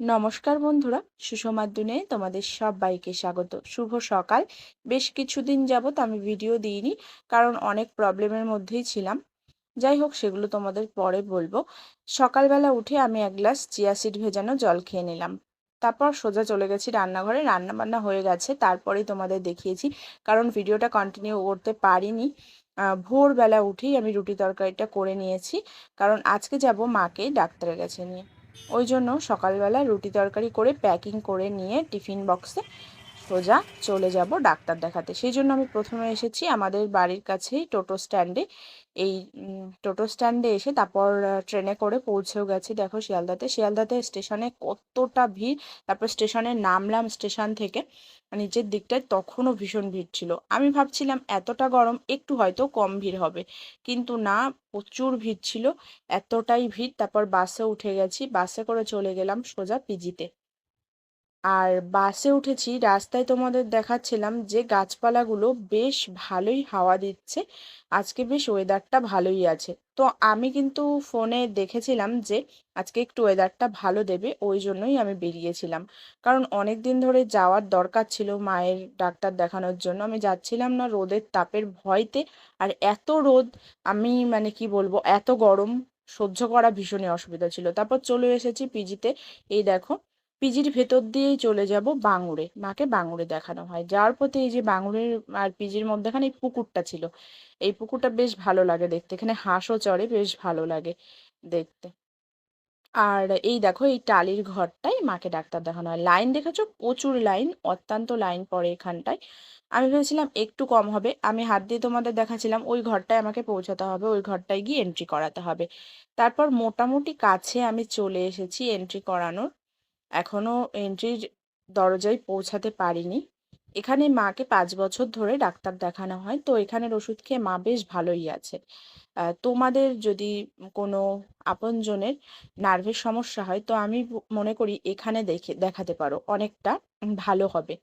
নমস্কার বন্ধুরা সুষমার দুনে তোমাদের সবাইকে স্বাগত। শুভ সকাল। বেশ কিছুদিন যাবত আমি ভিডিও দিইনি, কারণ অনেক প্রবলেমের মধ্যেই ছিলাম। যাই হোক, সেগুলো তোমাদের পরে বলব। সকালবেলা উঠে আমি এক গ্লাস চিয়া সিড ভেজানো জল খেয়ে নিলাম। তারপর সোজা চলে গেছি রান্নাঘরে। রান্না বান্না হয়ে গেছে, তারপরেই তোমাদের দেখিয়েছি। কারণ ভিডিওটা কন্টিনিউ করতে পারিনি। ভোরবেলা উঠেই আমি রুটি তরকারিটা করে নিয়েছি। কারণ আজকে যাব মাকে ডাক্তারের কাছে নিয়ে। ওই জন্য সকালবেলা রুটি তরকারি করে প্যাকিং করে নিয়ে টিফিন বক্সে সোজা চলে যাব ডাক্তার দেখাতে। সেই জন্য আমি প্রথমে এসেছি আমাদের বাড়ির কাছেই টোটো স্ট্যান্ডে। এই টোটো স্ট্যান্ডে এসে তারপর ট্রেনে করে পৌঁছেও গেছি দেখো শিয়ালদাতে। শিয়ালদাতে স্টেশনে কতটা ভিড়, তারপর স্টেশনে নামলাম স্টেশন থেকে। নিচের দিকটায় তখনও ভীষণ ভিড় ছিল। আমি ভাবছিলাম এতটা গরম, একটু হয়তো কম ভিড় হবে। কিন্তু না, প্রচুর ভিড় ছিল, এতটাই ভিড়। তারপর বাসে উঠে গেছি, বাসে করে চলে গেলাম সোজা পিজিতে। আর বাসে উঠেছি, রাস্তায় তোমাদের দেখাচ্ছিলাম যে গাছপালাগুলো বেশ ভালোই হাওয়া দিচ্ছে। আজকে বেশ ওয়েদারটা ভালোই আছে। তো আমি কিন্তু ফোনে দেখেছিলাম যে আজকে একটু ওয়েদারটা ভালো দেবে, ওই জন্যই আমি বেরিয়েছিলাম। কারণ অনেক দিন ধরে যাওয়ার দরকার ছিল মায়ের ডাক্তার দেখানোর জন্য। আমি যাচ্ছিলাম না রোদের তাপের ভয়তে, আর এত রোদ, আমি মানে কি বলব, এত গরম, সহ্য করা ভীষণই অসুবিধা ছিল। তারপর চলে এসেছি পিজিতে এই দেখো পিজির ভেতর দিয়েই চলে যাব বাঙুরে। মাকে বাঙুরে দেখানো হয়। যাওয়ার পথে এই যে বাঙুরের আর পিজির মধ্যেখানে এই পুকুরটা ছিল। এই পুকুরটা বেশ ভালো লাগে দেখতে। এখানে হাঁসও চড়ে, বেশ ভালো লাগে দেখতে। আর এই দেখো, এই টালির ঘরটাই মাকে ডাক্তার দেখানো হয়। লাইন দেখেছ? প্রচুর লাইন, অত্যন্ত লাইন পড়ে এখানটায়। আমি ভেবেছিলাম একটু কম হবে। আমি হাত দিয়ে তোমাদের দেখাছিলাম ওই ঘরটায় আমাকে পৌঁছাতে হবে, ওই ঘরটায় গিয়ে এন্ট্রি করাতে হবে। তারপর মোটামুটি কাছে আমি চলে এসেছি এন্ট্রি করানোর। এখনও এন্ট্রির দরজায় পৌঁছাতে পারিনি। এখানে মাকে পাঁচ বছর ধরে ডাক্তার দেখানো হয়, তো এখানের ওষুধ খেয়ে মা বেশ ভালোই আছে। তোমাদের যদি কোনো আপনজনের নার্ভের সমস্যা হয়, তো আমি মনে করি এখানে দেখে, দেখাতে পারো, অনেকটা ভালো হবে।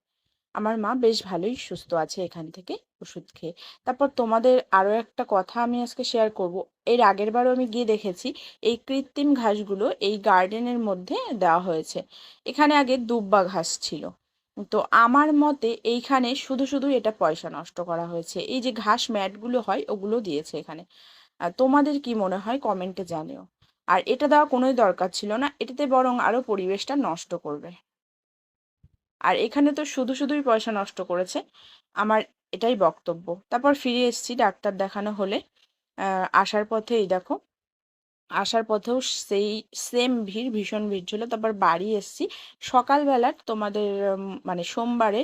আমার মা বেশ ভালোই সুস্থ আছে এখান থেকে ওষুধ খেয়ে। তারপর তোমাদের আরও একটা কথা আমি আজকে শেয়ার করব। এর আগের বারও আমি গিয়ে দেখেছি, এই কৃত্রিম ঘাসগুলো এই গার্ডেনের মধ্যে দেওয়া হয়েছে। এখানে আগে দুব্বা ঘাস ছিল। তো আমার মতে এইখানে শুধু শুধু এটা পয়সা নষ্ট করা হয়েছে। এই যে ঘাস ম্যাটগুলো হয়, ওগুলো দিয়েছে এখানে। তোমাদের কি মনে হয়? কমেন্টে জানিও। আর এটা দেওয়া কোনোই দরকার ছিল না, এটাতে বরং আরও পরিবেশটা নষ্ট করবে। আর এখানে তো শুধু শুধুই পয়সা নষ্ট করেছে। আমার এটাই বক্তব্য। তারপর ফিরে এসেছি, ডাক্তার দেখানো হলে। আসার পথে এই দেখো। আসার পথেও সেই সেম ভিড়, ভীষণ ভিড় ছিল। তারপর বাড়ি এসছি। সকালবেলার তোমাদের মানে সোমবারে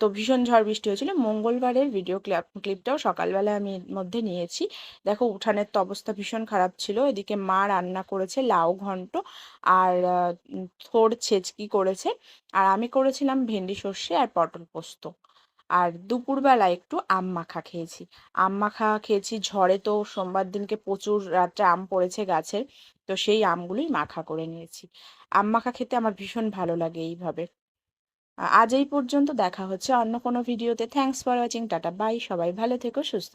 তো ভীষণ ঝড় বৃষ্টি হয়েছিল। মঙ্গলবারের ভিডিও ক্লিপ ক্লিপটাও সকালবেলা আমি মধ্যে নিয়েছি। দেখো, উঠানের তো অবস্থা ভীষণ খারাপ ছিল। এদিকে মা রান্না করেছে, লাউ ঘন্ট আর থোড়, ছেচকি করেছে। আর আমি করেছিলাম ভেন্ডি সর্ষে আর পটল পোস্ত। আর দুপুরবেলা একটু আম মাখা খেয়েছি। আম মাখা খেয়েছি, ঝড়ে তো সোমবার দিনকে প্রচুর রাত্রে আম পড়েছে গাছের, তো সেই আমগুলোই মাখা করে নিয়েছি। আম মাখা খেতে আমার ভীষণ ভালো লাগে এইভাবে। আজ এই পর্যন্ত দেখা হচ্ছে অন্য কোনো ভিডিওতে। Thanks for watching tata bye সবাই ভালো থেকো, সুস্থ